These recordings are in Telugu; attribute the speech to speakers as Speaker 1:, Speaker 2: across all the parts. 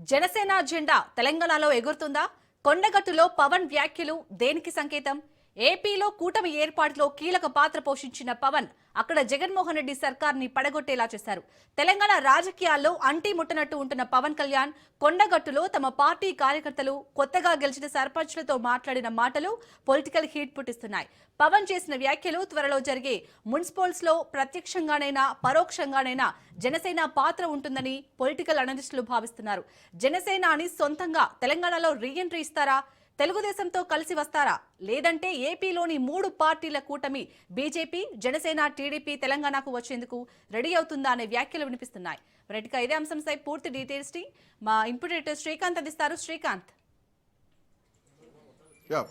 Speaker 1: జనసేన జెండా తెలంగాణలో ఎగురుతుందా? కొండగట్టులో పవన్ వ్యాఖ్యలు దేనికి సంకేతం? ఏపీలో కూటమి ఏర్పాటులో కీలక పాత్ర పోషించిన పవన్ అక్కడ జగన్మోహన్ రెడ్డి సర్కార్ని పడగొట్టేలా చేశారు. తెలంగాణ రాజకీయాల్లో అంటీ ముట్టనట్టు ఉంటున్న పవన్ కళ్యాణ్ కొండగట్టులో తమ పార్టీ కార్యకర్తలు కొత్తగా గెలిచిన సర్పంచ్లతో మాట్లాడిన మాటలు పొలిటికల్ హీట్ పుట్టిస్తున్నాయి. పవన్ చేసిన వ్యాఖ్యలు త్వరలో జరిగే మున్సిపల్స్లో ప్రత్యక్షంగానైనా పరోక్షంగానైనా జనసేన పాత్ర ఉంటుందని పొలిటికల్ అనలిస్టులు భావిస్తున్నారు. జనసేనాని సొంతంగా తెలంగాణలో రీఎంట్రీ ఇస్తారా? తెలుగుదేశంతో కలిసి వస్తారా? లేదంటే ఏపీలోని మూడు పార్టీల కూటమి బీజేపీ జనసేన టీడీపీ తెలంగాణకు వచ్చేందుకు రెడీ అవుతుందా అనే వ్యాఖ్యలు వినిపిస్తున్నాయి. రైట్గా ఇదే అంశంపై పూర్తి డీటెయిల్స్ని మా ఇంప్యూటేటర్ శ్రీకాంత్ అందిస్తారు. Srikanth.
Speaker 2: Yeah.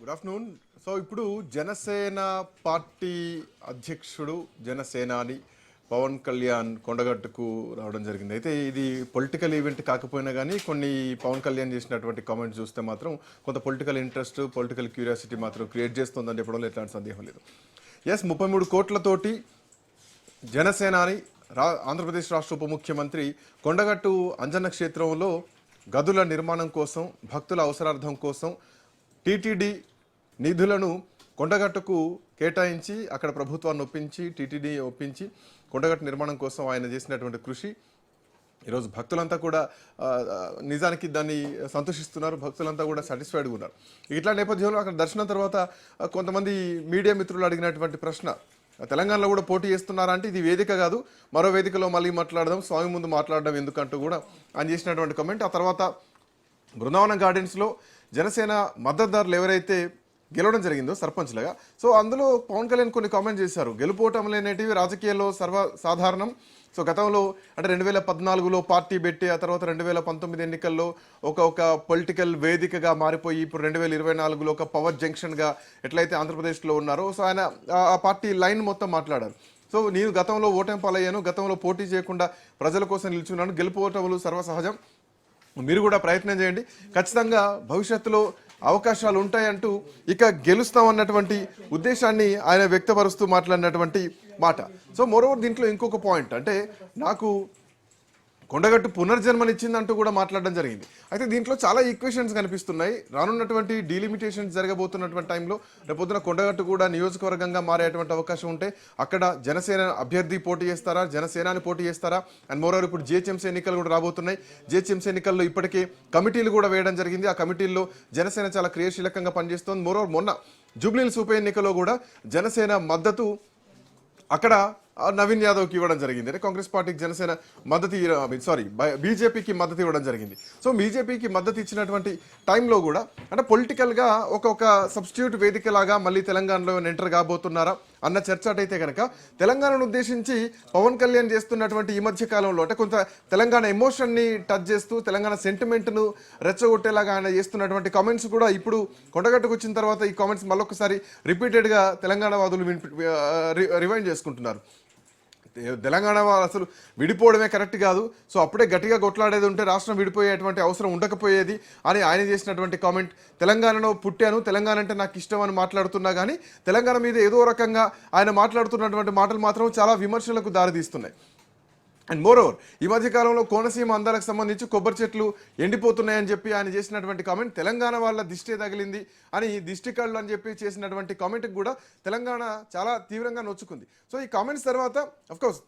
Speaker 2: Good afternoon. So ఇప్పుడు జనసేన పార్టీ అధ్యక్షుడు జనసేనాని పవన్ కళ్యాణ్ కొండగట్టుకు రావడం జరిగింది. అయితే ఇది పొలిటికల్ ఈవెంట్ కాకపోయినా కానీ కొన్ని పవన్ కళ్యాణ్ చేసినటువంటి కామెంట్స్ చూస్తే మాత్రం కొంత పొలిటికల్ ఇంట్రెస్ట్ పొలిటికల్ క్యూరియాసిటీ మాత్రం క్రియేట్ చేస్తుందని చెప్పడంలో ఎట్లాంటి సందేహం లేదు. ఎస్ ముప్పై మూడు కోట్లతోటి జనసేనాని రా ఆంధ్రప్రదేశ్ రాష్ట్ర ఉప ముఖ్యమంత్రి కొండగట్టు అంజన్న క్షేత్రంలో గదుల నిర్మాణం కోసం భక్తుల అవసరార్థం కోసం టీటీడీ నిధులను కొండగట్టుకు కేటాయించి అక్కడ ప్రభుత్వాన్ని ఒప్పించి టీటీడీ ఒప్పించి కొండగట్టు నిర్మాణం కోసం ఆయన చేసినటువంటి కృషి ఈరోజు భక్తులంతా కూడా నిజానికి దాన్ని సంతోషిస్తున్నారు భక్తులంతా కూడా సాటిస్ఫైడ్గా ఉన్నారు. ఇట్లా నేపథ్యంలో అక్కడ దర్శనం తర్వాత కొంతమంది మీడియా మిత్రులు అడిగినటువంటి ప్రశ్న తెలంగాణలో కూడా పోటీ చేస్తున్నారా అంటే ఇది వేదిక కాదు మరో వేదికలో మళ్ళీ మాట్లాడదాం స్వామి ముందు మాట్లాడడం ఎందుకంటూ కూడా ఆయన చేసినటువంటి కమెంట్ ఆ తర్వాత బృందావనం గార్డెన్స్లో జనసేన మద్దతుదారులు ఎవరైతే గెలవడం జరిగిందో సర్పంచ్లుగా. సో అందులో పవన్ కళ్యాణ్ కొన్ని కామెంట్ చేశారు. గెలుపోవటం అనేటివి రాజకీయాల్లో సర్వ సాధారణం సో గతంలో అంటే రెండు వేల పద్నాలుగులో పార్టీ పెట్టి ఆ తర్వాత రెండు వేల పంతొమ్మిది ఎన్నికల్లో ఒక ఒక పొలిటికల్ వేదికగా మారిపోయి ఇప్పుడు రెండు వేల ఇరవై నాలుగులో ఒక పవర్ జంక్షన్గా ఎట్లయితే ఆంధ్రప్రదేశ్లో ఉన్నారో సో ఆయన ఆ- ఆ పార్టీ లైన్ మొత్తం మాట్లాడారు. సో నేను గతంలో ఓటమి పాలయ్యాను గతంలో పోటీ చేయకుండా ప్రజల కోసం నిల్చున్నాను. గెలుపోవటములు సర్వసహజం. మీరు కూడా ప్రయత్నం చేయండి. ఖచ్చితంగా భవిష్యత్తులో అవకాశాలు ఉంటాయంటూ ఇక గెలుస్తామన్నటువంటి ఉద్దేశాన్ని ఆయన వ్యక్తపరుస్తూ మాట్లాడినటువంటి మాట. సో మరోవర్ దీంట్లో ఇంకొక పాయింట్ అంటే నాకు కొండగట్టు పునర్జన్మనిచ్చిందంటూ కూడా మాట్లాడడం జరిగింది. అయితే దీంట్లో చాలా ఈక్వేషన్స్ కనిపిస్తున్నాయి. రానున్నటువంటి డీలిమిటేషన్స్ జరగబోతున్నటువంటి టైంలో రేపొద్దున కొండగట్టు కూడా నియోజకవర్గంగా మారేటువంటి అవకాశం ఉంటే అక్కడ జనసేన అభ్యర్థి పోటీ చేస్తారా? జనసేనాని పోటీ చేస్తారా? అండ్ మోరోవర్ ఇప్పుడు జిహెచ్ఎంసీ ఎన్నికలు కూడా రాబోతున్నాయి. జిహెచ్ఎంసీ ఎన్నికల్లో ఇప్పటికే కమిటీలు కూడా వేయడం జరిగింది. ఆ కమిటీల్లో జనసేన చాలా క్రియాశీలకంగా పనిచేస్తోంది. మోరవర్ మొన్న జూబ్లీహిల్స్ ఉప ఎన్నికలో కూడా జనసేన మద్దతు అక్కడ నవీన్ యాదవ్కి ఇవ్వడం జరిగింది. అంటే కాంగ్రెస్ పార్టీకి జనసేన మద్దతు సారీ బీజేపీకి మద్దతు ఇవ్వడం జరిగింది. సో బీజేపీకి మద్దతు ఇచ్చినటువంటి టైంలో కూడా అంటే పొలిటికల్గా ఒక ఒక సబ్స్టిట్యూట్ వేదికలాగా మళ్ళీ తెలంగాణలో ఎంటర్ కాబోతున్నారా అన్న చర్చ అటైతే కనుక తెలంగాణను ఉద్దేశించి పవన్ కళ్యాణ్ చేస్తున్నటువంటి ఈ మధ్య కాలంలో అంటే కొంత తెలంగాణ ఎమోషన్ని టచ్ చేస్తూ తెలంగాణ సెంటిమెంట్ను రెచ్చగొట్టేలాగా ఆయన చేస్తున్నటువంటి కామెంట్స్ కూడా ఇప్పుడు కొండగట్టుకు వచ్చిన తర్వాత ఈ కామెంట్స్ మళ్ళొకసారి రిపీటెడ్గా తెలంగాణ వాదులు వినిపి రివైండ్ చేసుకుంటున్నారు. తెలంగాణ వాళ్ళు అసలు విడిపోవడమే కరెక్ట్ కాదు. సో అప్పుడే గట్టిగా కొట్లాడేది ఉంటే రాష్ట్రం విడిపోయేటువంటి అవసరం ఉండకపోయేది అని ఆయన చేసినటువంటి కామెంట్. తెలంగాణలో పుట్టాను తెలంగాణ అంటే నాకు ఇష్టం అని మాట్లాడుతున్నా కానీ తెలంగాణ మీద ఏదో రకంగా ఆయన మాట్లాడుతున్నటువంటి మాటలు మాత్రం చాలా విమర్శలకు దారితీస్తున్నాయి. అండ్ మోర్ ఓవర్ ఈ మధ్య కాలంలో కోనసీమ అందాలకు సంబంధించి కొబ్బరి చెట్లు ఎండిపోతున్నాయని చెప్పి ఆయన చేసినటువంటి కామెంట్ తెలంగాణ వాళ్ళ దిష్టే తగిలింది అని దిష్టి కళ్ళు అని చెప్పి చేసినటువంటి కామెంట్కి కూడా తెలంగాణ చాలా తీవ్రంగా నొచ్చుకుంది. సో ఈ కామెంట్స్ తర్వాత అఫ్కోర్స్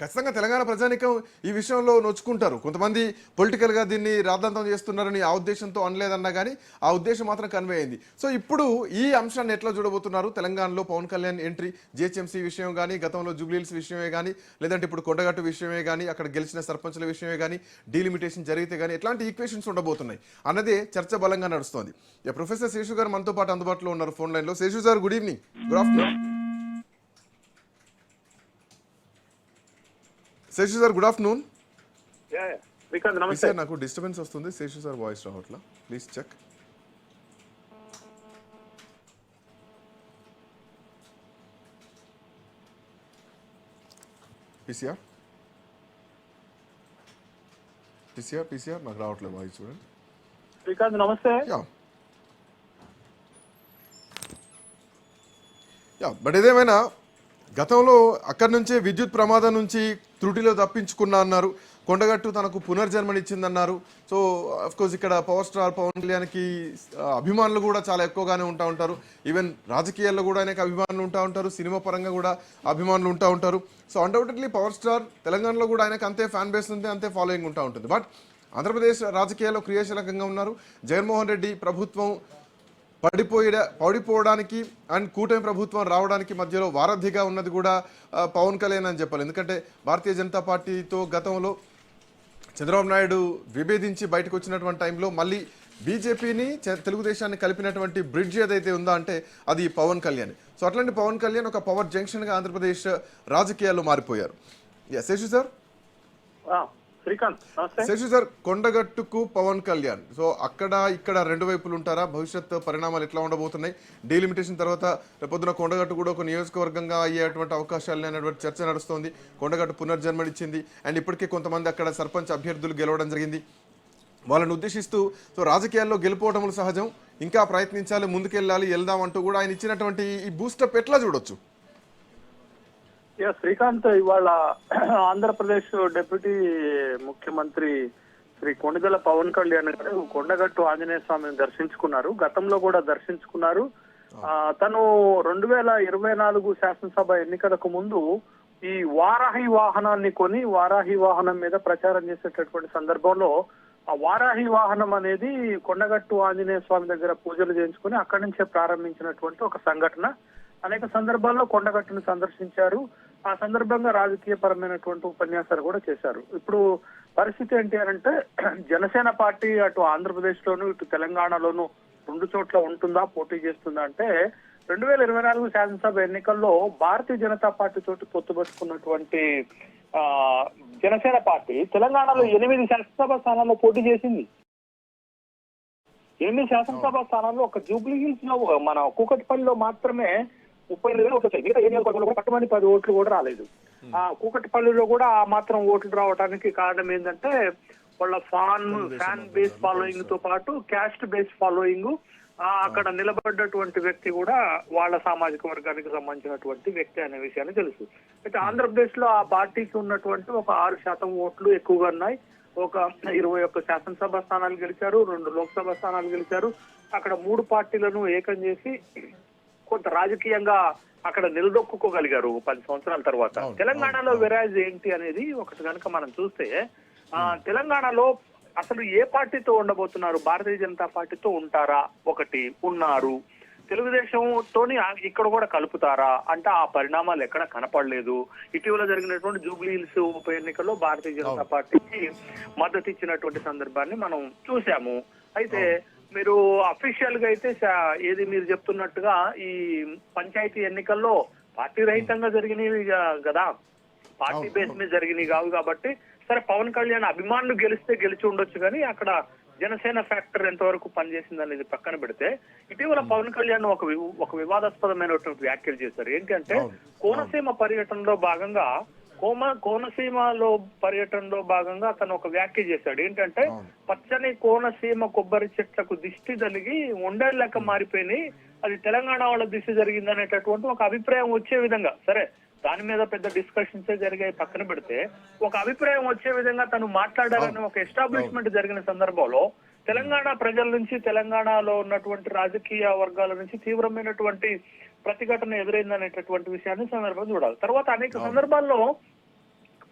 Speaker 2: ఖచ్చితంగా తెలంగాణ ప్రజానికం ఈ విషయంలో నొచ్చుకుంటారు. కొంతమంది పొలిటికల్గా దీన్ని రాద్ధాంతం చేస్తున్నారని ఆ ఉద్దేశంతో అనలేదన్నా కానీ ఆ ఉద్దేశం మాత్రం కన్వే అయింది. సో ఇప్పుడు ఈ అంశాన్ని ఎట్లా చూడబోతున్నారు? తెలంగాణలో పవన్ కళ్యాణ్ ఎంట్రీ జిహెచ్ఎంసీ విషయం కానీ గతంలో జూబ్లీల్స్ విషయమే కానీ లేదంటే ఇప్పుడు కొండగట్టు విషయమే కానీ అక్కడ గెలిచిన సర్పంచుల విషయమే కానీ డీలిమిటేషన్ జరిగితే కానీ ఎట్లాంటి ఈక్వేషన్స్ ఉండబోతున్నాయి? అన్నదే చర్చ బలంగా నడుస్తోంది. ప్రొఫెసర్ శేషు గారు మనతో పాటు అందుబాటులో ఉన్నారు ఫోన్ లైన్లో. Seshu sir good evening. Good afternoon. Seshu sir good afternoon.
Speaker 3: Srikanth నమస్తే.
Speaker 2: నాకు డిస్టర్బెన్స్ వస్తుంది. శేషు సార్ వాయిస్ రావట్లా please check PCR PCR PCR నాకు రావట్లేదు వాయిస్ చూడండి.
Speaker 3: శ్రీకాంత్ నమస్తే.
Speaker 2: యా బట్ ఏదేమైనా గతంలో అక్కడి నుంచే విద్యుత్ ప్రమాదం నుంచి త్రుటిలో తప్పించుకున్నా అన్నారు. కొండగట్టు తనకు పునర్జన్మనిచ్చిందన్నారు. సో అఫ్ కోర్స్ ఇక్కడ పవర్ స్టార్ పవన్ కళ్యాణ్కి అభిమానులు కూడా చాలా ఎక్కువగానే ఉంటా ఉంటారు. ఈవెన్ రాజకీయాల్లో కూడా ఆయనకి అభిమానులు ఉంటా ఉంటారు. సినిమా పరంగా కూడా అభిమానులు ఉంటా ఉంటారు. సో అన్డౌటెడ్లీ పవర్ స్టార్ తెలంగాణలో కూడా ఆయనకు అంతే ఫ్యాన్ బేస్ ఉంది అంతే ఫాలోయింగ్ ఉంటా ఉంటుంది. బట్ ఆంధ్రప్రదేశ్ రాజకీయాల్లో క్రియాశీలకంగా ఉన్నారు. జగన్మోహన్ రెడ్డి ప్రభుత్వం పడిపోయే పడిపోవడానికి అండ్ కూటమి ప్రభుత్వం రావడానికి మధ్యలో వారధిగా ఉన్నది కూడా పవన్ కళ్యాణ్ అని చెప్పాలి. ఎందుకంటే భారతీయ జనతా పార్టీతో గతంలో చంద్రబాబు నాయుడు విభేదించి బయటకు వచ్చినటువంటి టైంలో మళ్ళీ బీజేపీని తెలుగుదేశాన్ని కలిపినటువంటి బ్రిడ్జ్ ఏదైతే ఉందో అంటే అది పవన్ కళ్యాణ్. సో అట్లాంటి పవన్ కళ్యాణ్ ఒక పవర్ జంక్షన్గా ఆంధ్రప్రదేశ్ రాజకీయాల్లో మారిపోయారు. Yes Sasi sir
Speaker 3: Srikanth
Speaker 2: Sasi sir కొండగట్టుకు Pawan Kalyan. So అక్కడ ఇక్కడ రెండు వైపులు ఉంటారా భవిష్యత్ పరిణామాలు ఎట్లా ఉండబోతున్నాయి? డీలిమిటేషన్ తర్వాత రేపొద్దున కొండగట్టు కూడా ఒక నియోజకవర్గంగా అయ్యేటువంటి అవకాశాలు అనేటువంటి చర్చ నడుస్తోంది. కొండగట్టు పునర్జన్మనిచ్చింది అండ్ ఇప్పటికే కొంతమంది అక్కడ సర్పంచ్ అభ్యర్థులు గెలవడం జరిగింది. వాళ్ళని ఉద్దేశిస్తూ సో రాజకీయాల్లో గెలుపోవటములు సహజం. ఇంకా ప్రయత్నించాలి ముందుకెళ్ళాలి వెళ్దాం అంటూ కూడా ఆయన ఇచ్చినటువంటి ఈ బూస్టప్ ఎట్లా చూడొచ్చు?
Speaker 3: శ్రీకాంత్ ఇవాళ ఆంధ్రప్రదేశ్ డిప్యూటీ ముఖ్యమంత్రి శ్రీ కొండగల పవన్ కళ్యాణ్ గారు కొండగట్టు ఆంజనేయ స్వామిని దర్శించుకున్నారు. గతంలో కూడా దర్శించుకున్నారు. తను రెండు వేల ఇరవై నాలుగు శాసనసభ ఎన్నికలకు ముందు ఈ వారాహి వాహనాన్ని కొని వారాహి వాహనం మీద ప్రచారం చేసేటటువంటి సందర్భంలో ఆ వారాహి వాహనం అనేది కొండగట్టు ఆంజనేయ స్వామి దగ్గర పూజలు చేయించుకుని అక్కడి నుంచే ప్రారంభించినటువంటి ఒక సంఘటన. అనేక సందర్భాల్లో కొండగట్టును సందర్శించారు. ఆ సందర్భంగా రాజకీయ పరమైనటువంటి ఉపన్యాసాలు కూడా చేశారు. ఇప్పుడు పరిస్థితి ఏంటి అని అంటే జనసేన పార్టీ అటు ఆంధ్రప్రదేశ్ లోను ఇటు తెలంగాణలోను రెండు చోట్ల ఉంటుందా పోటీ చేస్తుందా అంటే రెండు వేల ఇరవై నాలుగు శాసనసభ ఎన్నికల్లో భారతీయ జనతా పార్టీ తోటి పొత్తుపట్టుకున్నటువంటి ఆ జనసేన పార్టీ తెలంగాణలో ఎనిమిది శాసనసభ స్థానాల్లో పోటీ చేసింది. ఎనిమిది శాసనసభ స్థానాల్లో ఒక జూబ్లీ హిల్స్లో మన కూకట్పల్లిలో మాత్రమే ముప్పై ఎనిమిది వేలు వచ్చాయి. మిగతా ఏ నియోజకవర్గంలో కూడా పట్టుమని పది ఓట్లు కూడా రాలేదు. ఆ కూకట్పల్లిలో కూడా ఆ మాత్రం ఓట్లు రావడానికి కారణం ఏంటంటే వాళ్ళ ఫాన్ ఫ్యాన్ బేస్ ఫాలోయింగ్తో పాటు క్యాస్ట్ బేస్ ఫాలోయింగ్ అక్కడ నిలబడ్డటువంటి వ్యక్తి కూడా వాళ్ళ సామాజిక వర్గానికి సంబంధించినటువంటి వ్యక్తి అనే విషయాన్ని తెలుసు. అయితే ఆంధ్రప్రదేశ్లో ఆ పార్టీకి ఉన్నటువంటి ఒక ఆరు శాతం ఓట్లు ఎక్కువగా ఉన్నాయి. ఒక ఇరవై ఒక్క శాసనసభ స్థానాలు గెలిచారు రెండు లోక్సభ స్థానాలు గెలిచారు. అక్కడ మూడు పార్టీలను ఏకం చేసి కొంత రాజకీయంగా అక్కడ నిలదొక్కుకోగలిగారు పది సంవత్సరాల తర్వాత. తెలంగాణలో వెరాజ్ ఏంటి అనేది ఒకటి కనుక మనం చూస్తే ఆ తెలంగాణలో అసలు ఏ పార్టీతో ఉండబోతున్నారు? భారతీయ జనతా పార్టీతో ఉంటారా? ఒకటి ఉన్నారు. తెలుగుదేశంతోని ఇక్కడ కూడా కలుపుతారా? అంటే ఆ పరిణామాలు ఎక్కడ కనపడలేదు. ఇటీవల జరిగినటువంటి జూబ్లీ హిల్స్ ఉప ఎన్నికల్లో భారతీయ జనతా పార్టీకి మద్దతు ఇచ్చినటువంటి సందర్భాన్ని మనం చూసాము అయితే మీరు అఫీషియల్గా అయితే ఏది మీరు చెప్తున్నట్టుగా ఈ పంచాయతీ ఎన్నికల్లో పార్టీ రహితంగా జరిగినవి కదా? పార్టీ బేస్ మీద జరిగినవి కావు కాబట్టి సరే పవన్ కళ్యాణ్ అభిమానులు గెలిస్తే గెలిచి ఉండొచ్చు కానీ అక్కడ జనసేన ఫ్యాక్టర్ ఎంతవరకు పనిచేసింది అనేది పక్కన పెడితే ఇటీవల పవన్ కళ్యాణ్ ఒక ఒక వివాదాస్పదమైనటువంటి వ్యాఖ్యలు చేశారు. ఏంటంటే కోనసీమ పర్యటనలో భాగంగా కోమ కోనసీమలో పర్యటనలో భాగంగా అతను ఒక వ్యాఖ్య చేశాడు. ఏంటంటే. పచ్చని కోనసీమ కొబ్బరి చెట్లకు దిష్టి తలిగి ఉండేళ్ళ లెక్క మారిపోయి అది తెలంగాణ వాళ్ళ దిష్టి జరిగింది అనేటటువంటి ఒక అభిప్రాయం వచ్చే విధంగా. సరే దాని మీద పెద్ద డిస్కషన్స్ జరిగాయి పక్కన పెడితే. ఒక అభిప్రాయం వచ్చే విధంగా తను మాట్లాడాలని ఒక ఎస్టాబ్లిష్మెంట్ జరిగిన సందర్భంలో తెలంగాణ ప్రజల నుంచి తెలంగాణలో ఉన్నటువంటి రాజకీయ వర్గాల నుంచి తీవ్రమైనటువంటి ప్రతిఘటన ఎదురైందనేటటువంటి విషయాన్ని సందర్భం చూడాలి. తర్వాత అనేక సందర్భాల్లో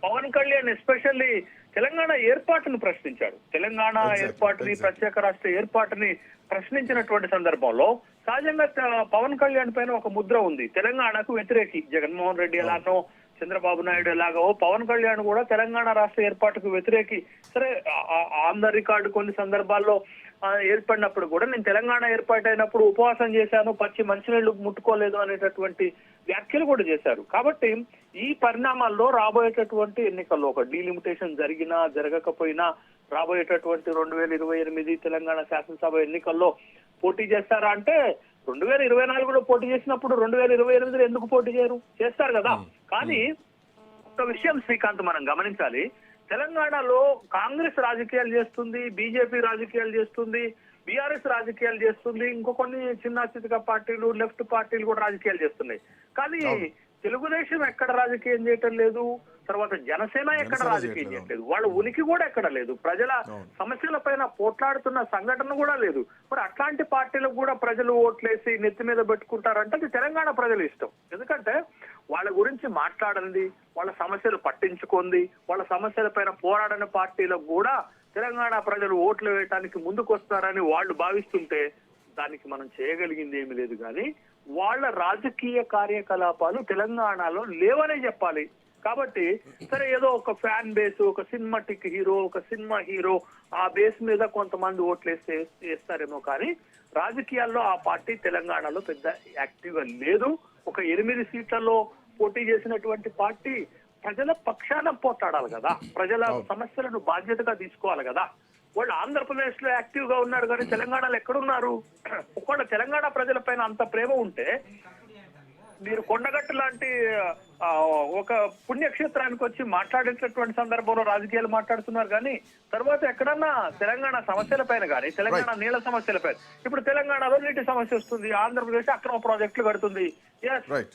Speaker 3: పవన్ కళ్యాణ్ ఎస్పెషల్లీ తెలంగాణ ఏర్పాటును ప్రశ్నించాడు. తెలంగాణ ఏర్పాటుని. ప్రత్యేక రాష్ట్ర ఏర్పాటుని ప్రశ్నించినటువంటి సందర్భంలో సహజంగా పవన్ కళ్యాణ్ పైన ఒక ముద్ర ఉంది. తెలంగాణకు వ్యతిరేకి. జగన్మోహన్ రెడ్డి ఎలానో చంద్రబాబు నాయుడు ఎలాగో పవన్ కళ్యాణ్ కూడా తెలంగాణ రాష్ట్ర ఏర్పాటుకు వ్యతిరేకి. సరే ఆన్ ద రికార్డు కొన్ని సందర్భాల్లో ఏర్పడినప్పుడు కూడా నేను తెలంగాణ ఏర్పాటైనప్పుడు ఉపవాసం చేశాను పచ్చి మంచినీళ్ళు ముట్టుకోలేదు అనేటటువంటి వ్యాఖ్యలు కూడా చేశారు. కాబట్టి ఈ పరిణామాల్లో రాబోయేటటువంటి ఎన్నికల్లో ఒక డీలిమిటేషన్ జరిగినా జరగకపోయినా రాబోయేటటువంటి రెండు వేల ఇరవై ఎనిమిది తెలంగాణ శాసనసభ ఎన్నికల్లో పోటీ చేస్తారా అంటే రెండు వేల ఇరవై నాలుగులో పోటీ చేసినప్పుడు రెండు వేల ఇరవై ఎనిమిదిలో ఎందుకు పోటీ చేయరు? చేస్తారు కదా. కానీ ఒక విషయం శ్రీకాంత్ మనం గమనించాలి. తెలంగాణలో కాంగ్రెస్ రాజకీయాలు చేస్తుంది బీజేపీ రాజకీయాలు చేస్తుంది బీఆర్ఎస్ రాజకీయాలు చేస్తుంది ఇంకో కొన్ని చిన్న చితక పార్టీలు లెఫ్ట్ పార్టీలు కూడా రాజకీయాలు చేస్తున్నాయి. కానీ తెలుగుదేశం ఎక్కడ రాజకీయం చేయటం లేదు తర్వాత జనసేన ఎక్కడ రాజకీయం
Speaker 2: చేయట్లేదు.
Speaker 3: వాళ్ళ ఉనికి కూడా ఎక్కడ లేదు. ప్రజల. సమస్యల పైన పోట్లాడుతున్న సంఘటన కూడా లేదు. మరి అట్లాంటి పార్టీలకు కూడా ప్రజలు ఓట్లేసి నెత్తి మీద పెట్టుకుంటారంటే అది తెలంగాణ ప్రజల ఇష్టం. ఎందుకంటే వాళ్ళ గురించి మాట్లాడండి వాళ్ళ సమస్యలు పట్టించుకుంది వాళ్ళ సమస్యల పైన పోరాడని పార్టీలకు కూడా తెలంగాణ ప్రజలు ఓట్లు వేయటానికి ముందుకు వస్తారని వాళ్ళు భావిస్తుంటే దానికి మనం చేయగలిగింది ఏమీ లేదు కానీ వాళ్ళ రాజకీయ కార్యకలాపాలు తెలంగాణలో లేవనే చెప్పాలి. కాబట్టి సరే ఏదో ఒక ఫ్యాన్ బేస్ ఒక సినిమాటిక్ హీరో ఒక సినిమా హీరో ఆ బేస్ మీద కొంతమంది ఓట్లు వేస్తే వేస్తారేమో కానీ రాజకీయాల్లో ఆ పార్టీ తెలంగాణలో పెద్ద యాక్టివ్గా లేదు. ఒక ఎనిమిది సీట్లలో పోటీ చేసినటువంటి పార్టీ ప్రజల పక్షాన పోట్లాడాలి కదా. ప్రజల సమస్యలను బాధ్యతగా తీసుకోవాలి కదా. వాళ్ళు ఆంధ్రప్రదేశ్లో యాక్టివ్గా ఉన్నారు కానీ తెలంగాణలో ఎక్కడున్నారు? ఒకవేళ తెలంగాణ ప్రజల పైన అంత ప్రేమ ఉంటే మీరు కొండగట్టు లాంటి ఒక పుణ్యక్షేత్రానికి వచ్చి మాట్లాడేటటువంటి సందర్భంలో రాజకీయాలు మాట్లాడుతున్నారు కానీ తర్వాత ఎక్కడన్నా తెలంగాణ సమస్యల పైన కానీ తెలంగాణ నీళ్ళ సమస్యల పైన. ఇప్పుడు తెలంగాణలో నీటి సమస్య వస్తుంది ఆంధ్రప్రదేశ్ అక్రమ ప్రాజెక్టులు కడుతుంది.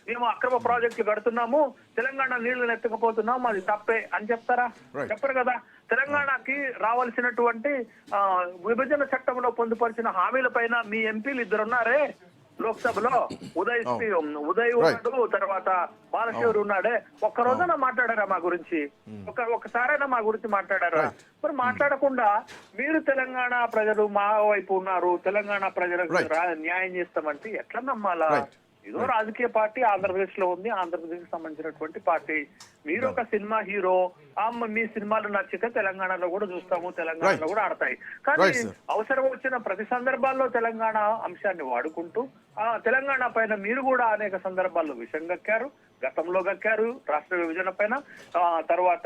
Speaker 3: మేము అక్రమ ప్రాజెక్టులు కడుతున్నాము తెలంగాణ నీళ్ళు ఎత్తకపోతున్నాము అది తప్పే అని చెప్తారా. చెప్పరు కదా? తెలంగాణకి రావాల్సినటువంటి ఆ, విభజన చట్టంలో పొందుపరిచిన హామీల పైన మీ ఎంపీలు ఇద్దరు ఉన్నారే లోక్సభలో. ఉదయ్ ఉదయ్ ఉన్నాడు తర్వాత బాలశివరు ఉన్నాడే. ఒక్క రోజైనా మాట్లాడారా మా గురించి? ఒక ఒక్కసారైనా మా గురించి మాట్లాడారా? మరి మాట్లాడకుండా మీరు తెలంగాణ ప్రజలు మా వైపు ఉన్నారు తెలంగాణ ప్రజలకు న్యాయం చేస్తామంటే ఎట్లా నమ్మాలా. ఏదో రాజకీయ పార్టీ ఆంధ్రప్రదేశ్లో ఉంది ఆంధ్రప్రదేశ్కి సంబంధించినటువంటి పార్టీ మీరు ఒక సినిమా హీరో మ- సినిమాలు నచ్చితే తెలంగాణలో కూడా చూస్తాము తెలంగాణలో. కూడా ఆడతాయి కానీ. అవసరం వచ్చిన ప్రతి సందర్భాల్లో తెలంగాణ అంశాన్ని వాడుకుంటూ ఆ తెలంగాణ పైన మీరు కూడా అనేక సందర్భాల్లో విషం గక్కారు గతంలో గక్కారు రాష్ట్ర విభజన పైన ఆ తర్వాత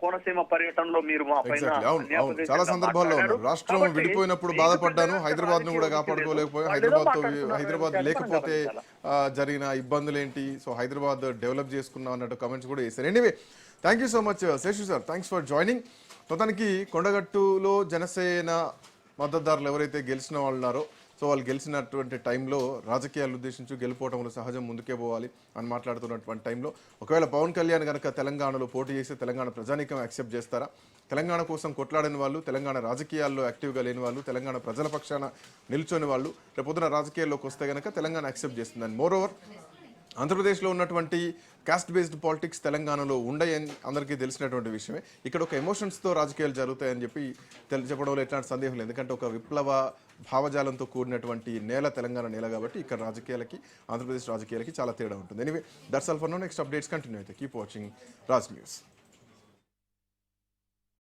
Speaker 3: కోనసీమ పర్యటనలో మీరు మా పైన
Speaker 2: చాలా సందర్భాల్లో రాష్ట్రం విడిపోయినప్పుడు బాధపడ్డాను. హైదరాబాద్ను కూడా కాపాడుకోలేకపోయాం
Speaker 3: హైదరాబాద్తో
Speaker 2: హైదరాబాద్ లేకపోతే జరిగిన ఇబ్బందులు ఏంటి సో హైదరాబాద్ డెవలప్ చేసుకున్నాం అన్నట్టు కమెంట్స్ కూడా చేశారు anyway thank you so much Seshu sir thanks for joining మొత్తానికి కొండగట్టులో జనసేన మద్దతుదారులు ఎవరైతే గెలిచిన వాళ్ళు ఉన్నారో సో వాళ్ళు గెలిచినటువంటి టైంలో రాజకీయాలు ఉద్దేశించి గెలిపోవటంలో సహజం ముందుకే పోవాలి అని మాట్లాడుతున్నటువంటి టైంలో ఒకవేళ పవన్ కళ్యాణ్ కనుక తెలంగాణలో పోటీ చేసి తెలంగాణ ప్రజానీకం యాక్సెప్ట్ చేస్తారా? తెలంగాణ కోసం కొట్లాడని వాళ్ళు తెలంగాణ రాజకీయాల్లో యాక్టివ్గా లేని వాళ్ళు తెలంగాణ ప్రజల పక్షాన నిల్చొని వాళ్ళు రేపొద్దున రాజకీయాల్లోకి వస్తే కనుక తెలంగాణ యాక్సెప్ట్ చేస్తుందని. మోర్ ఓవర్ ఆంధ్రప్రదేశ్లో ఉన్నటువంటి కాస్ట్ బేస్డ్ పాలిటిక్స్ తెలంగాణలో ఉండయని అందరికీ తెలిసినటువంటి విషయమే. ఇక్కడ ఒక ఎమోషన్స్తో రాజకీయాలు జరుగుతాయని చెప్పి తెలి చెప్పడంలో ఎట్లాంటి సందేహం లేదు. ఎందుకంటే ఒక విప్లవ భావజాలంతో కూడినటువంటి నేల తెలంగాణ నేల కాబట్టి ఇక్కడ రాజకీయాలకి ఆంధ్రప్రదేశ్ రాజకీయాలకి చాలా తేడా ఉంటుంది. Anyway that's all for now next updates continue అయితే. Keep watching Raj news